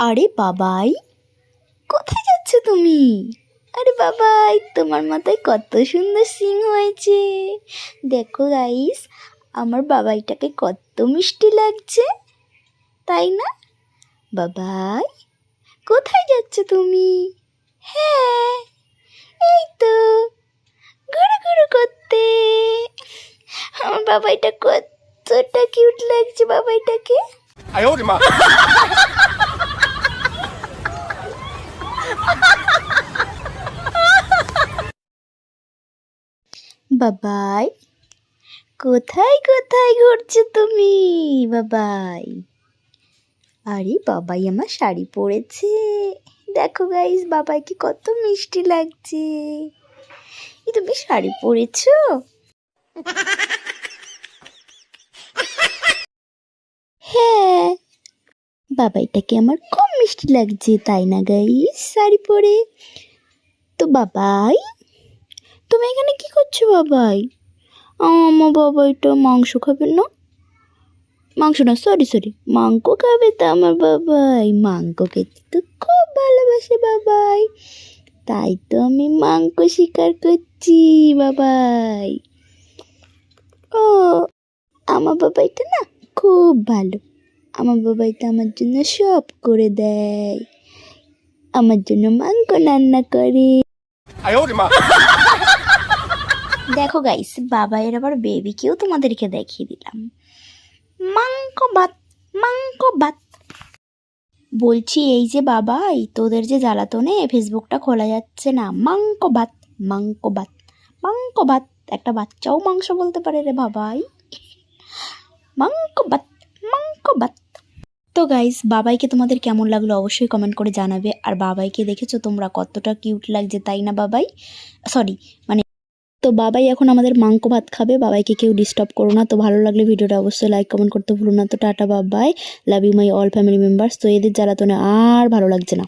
আরে বাবাই, কোথায় যাচ্ছ তুমি? আরে বাবাই, তোমার মাথায় কত সুন্দর সিং হয়েছে। দেখো গাইস আমার বাবাইটাকে কত মিষ্টি লাগছে, তাই না? বাবাই, কোথায় যাচ্ছ তুমি? হ্যাঁ এই তো, ঘুরু ঘুরু করতে। আমার বাবাইটা কতটা কিউট লাগছে বাবাইটাকে। 哎呦 বাবাই। কোথায় কোথায় ঘুরছো তুমি, বাবাই? আরে বাবাই, আমার শাড়ি পরেছে দেখো গাইস বাবাইকে কত মিষ্টি লাগছে। তুমি শাড়ি পরেছো? হ্যাঁ বাবাইটাকে আমার খুব মিষ্টি লাগছে, তাই না গাইস শাড়ি পরে? তো বাবাই তুমি এখানে কি করছ বাবাই? আমার তো মাংস খাবে না? মাংস না সরি সরি মাংস খাবে তো আমার বাবাই। মাংস খেতে তো খুব ভালোবাসে বাবাই। তাই তো আমি মাংস শিকার করছি বাবাই। ও, আমার বাবাইটা না খুব ভালো। আমার বাবাইটা আমার জন্য সব করে দেয়। আমার জন্য মাংস রান্না করে। দেখো গাইস বাবা এর আবার বেবিকেও তোমাদেরকে দেখিয়ে দিলাম। মাংক ভাত মাংক বাত। বলছি, এই যে বাবাই, তোদের যে জ্বালাতনে ফেসবুকটা খোলা যাচ্ছে না, মাংক ভাত মাংক বাত, মাংক ভাত একটা বাচ্চাও মাংস বলতে পারে রে বাবাই। Monk Baat monk Baat. তো গাইস বাবাইকে তোমাদের কেমন লাগল অবশ্যই কমেন্ট করে জানাবে। আর বাবাইকে দেখেছ তোমরা কতটা কিউট লাগছে, তাই না বাবাই? সরি মানে তো বাবাই এখন আমাদের মাংক ভাত খাবে। বাবাইকে কেউ ডিস্টার্ব করো না। তো ভালো লাগলে ভিডিওটা অবশ্যই লাইক কমেন্ট করতে ভুলো না। তো tata, Babai. Love you my all family members তো এদের জ্বালাতনে আর ভালো লাগছে না।